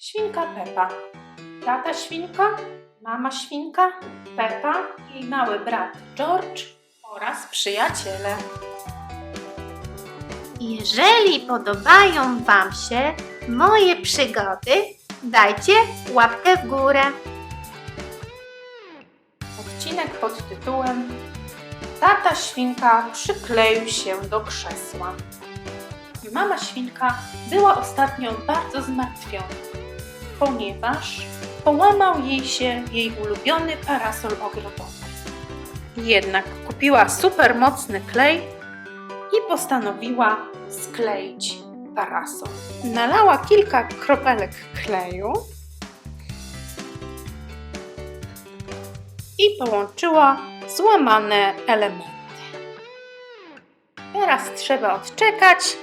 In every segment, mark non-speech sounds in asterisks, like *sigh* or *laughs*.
Świnka Pepa. Tata świnka, mama świnka, Pepa i mały brat George oraz przyjaciele. Jeżeli podobają Wam się moje przygody, dajcie łapkę w górę. Odcinek pod tytułem Tata świnka przykleił się do krzesła. Mama świnka była ostatnio bardzo zmartwiona, ponieważ połamał jej się jej ulubiony parasol ogrodowy. Jednak kupiła super mocny klej i postanowiła skleić parasol. Nalała kilka kropelek kleju i połączyła złamane elementy. Teraz trzeba odczekać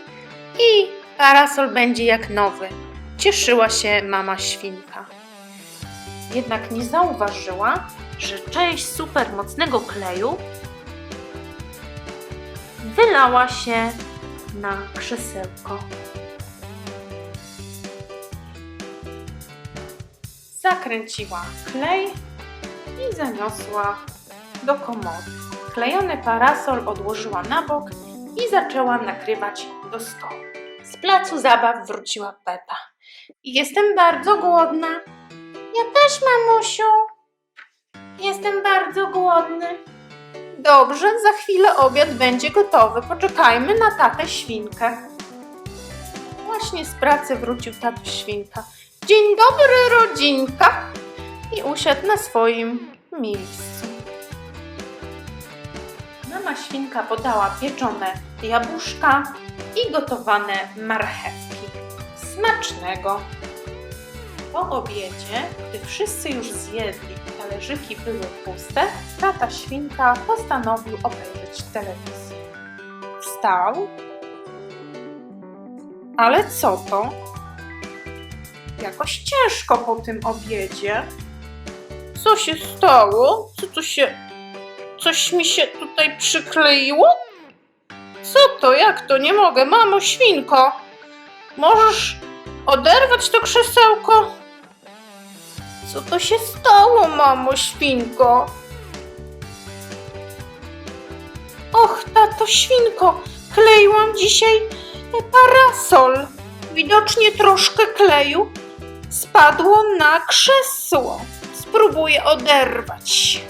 i parasol będzie jak nowy. Cieszyła się mama świnka. Jednak nie zauważyła, że część supermocnego kleju wylała się na krzesełko. Zakręciła klej i zaniosła do komody. Klejony parasol odłożyła na bok i zaczęła nakrywać do stołu. Z placu zabaw wróciła Pepa. Jestem bardzo głodna. Ja też, mamusiu. Jestem bardzo głodny. Dobrze, za chwilę obiad będzie gotowy. Poczekajmy na tatę świnkę. Właśnie z pracy wrócił tato świnka. Dzień dobry, rodzinka! I usiadł na swoim miejscu. Mama świnka podała pieczone jabłuszka i gotowane marchewki. Smacznego! Po obiedzie, gdy wszyscy już zjedli i talerzyki były puste, tata świnka postanowił obejrzeć telewizję. Wstał. Ale co to? Jakoś ciężko po tym obiedzie. Co się stało? Co tu się. Coś mi się tutaj przykleiło? Co to? Jak to? Nie mogę. Mamo, świnko! Możesz oderwać to krzesełko? Co to się stało, mamo, świnko? Och, tato, świnko! Kleiłam dzisiaj parasol. Widocznie troszkę kleju spadło na krzesło. Spróbuję oderwać.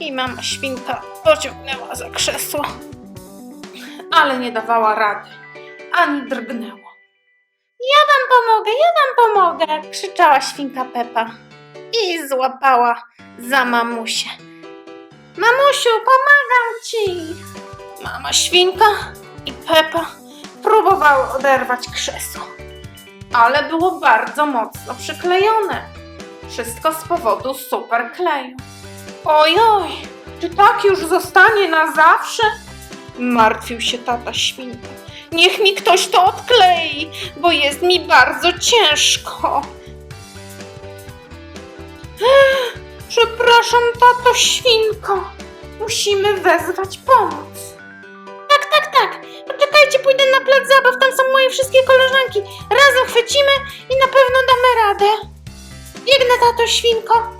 I mama świnka pociągnęła za krzesło, ale nie dawała rady, ani drgnęło. Ja wam pomogę, ja wam pomogę, krzyczała świnka Pepa i złapała za mamusię. Mamusiu, pomagam ci! Mama świnka i Pepa próbowały oderwać krzesło, ale było bardzo mocno przyklejone. Wszystko z powodu super kleju. Ojoj, czy tak już zostanie na zawsze? Martwił się tata świnka. Niech mi ktoś to odklei, bo jest mi bardzo ciężko. Przepraszam, tato świnko. Musimy wezwać pomoc. Tak, tak, tak. Poczekajcie, pójdę na plac zabaw, tam są moje wszystkie koleżanki. Razem chwycimy i na pewno damy radę. Biegnę, tato świnko.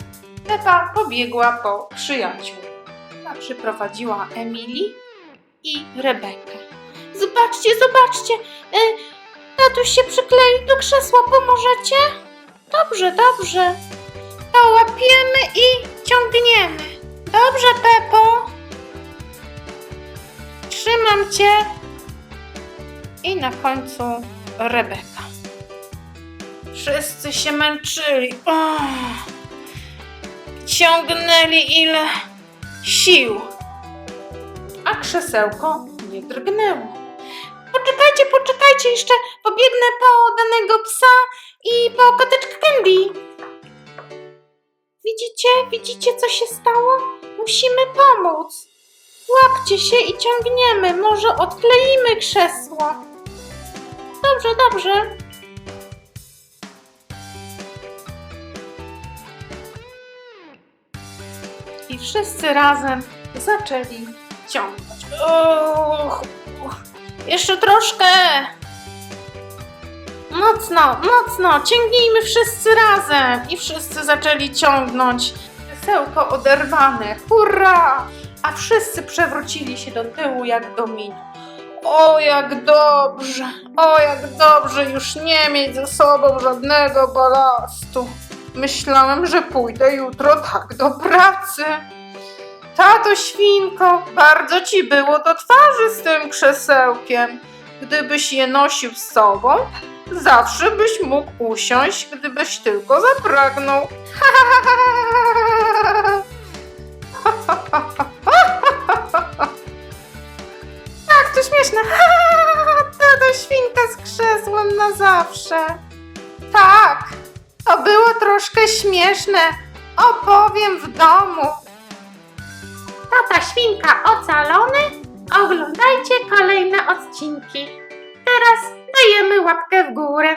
Pepa pobiegła po przyjaciół. A przyprowadziła Emily i Rebekę. Zobaczcie, zobaczcie! E, tatuś się przyklei do krzesła, pomożecie? Dobrze, dobrze. To łapiemy i ciągniemy. Dobrze, Pepo. Trzymam cię. I na końcu Rebeka. Wszyscy się męczyli. Ciągnęli ile sił, a krzesełko nie drgnęło. Poczekajcie, poczekajcie, jeszcze pobiegnę po danego psa i po koteczkę Candy. Widzicie, widzicie co się stało? Musimy pomóc. Łapcie się i ciągniemy, może odkleimy krzesło. Dobrze, dobrze. i wszyscy razem zaczęli ciągnąć. Och, jeszcze troszkę. Mocno, mocno, ciągnijmy wszyscy razem. I wszyscy zaczęli ciągnąć. Krzesełko oderwane, hurra! A wszyscy przewrócili się do tyłu jak domin. O, jak dobrze, o, jak dobrze już nie mieć ze sobą żadnego balastu. Myślałem, że pójdę jutro tak do pracy. Tato świnko, bardzo ci było do twarzy z tym krzesełkiem. Gdybyś je nosił z sobą, zawsze byś mógł usiąść, gdybyś tylko zapragnął. *laughs* Tak, to śmieszne. *laughs* Tato świnka z krzesłem na zawsze. Tak, to było troszkę śmieszne. Opowiem w domu. Świnka ocalony. Oglądajcie kolejne odcinki. Teraz dajemy łapkę w górę.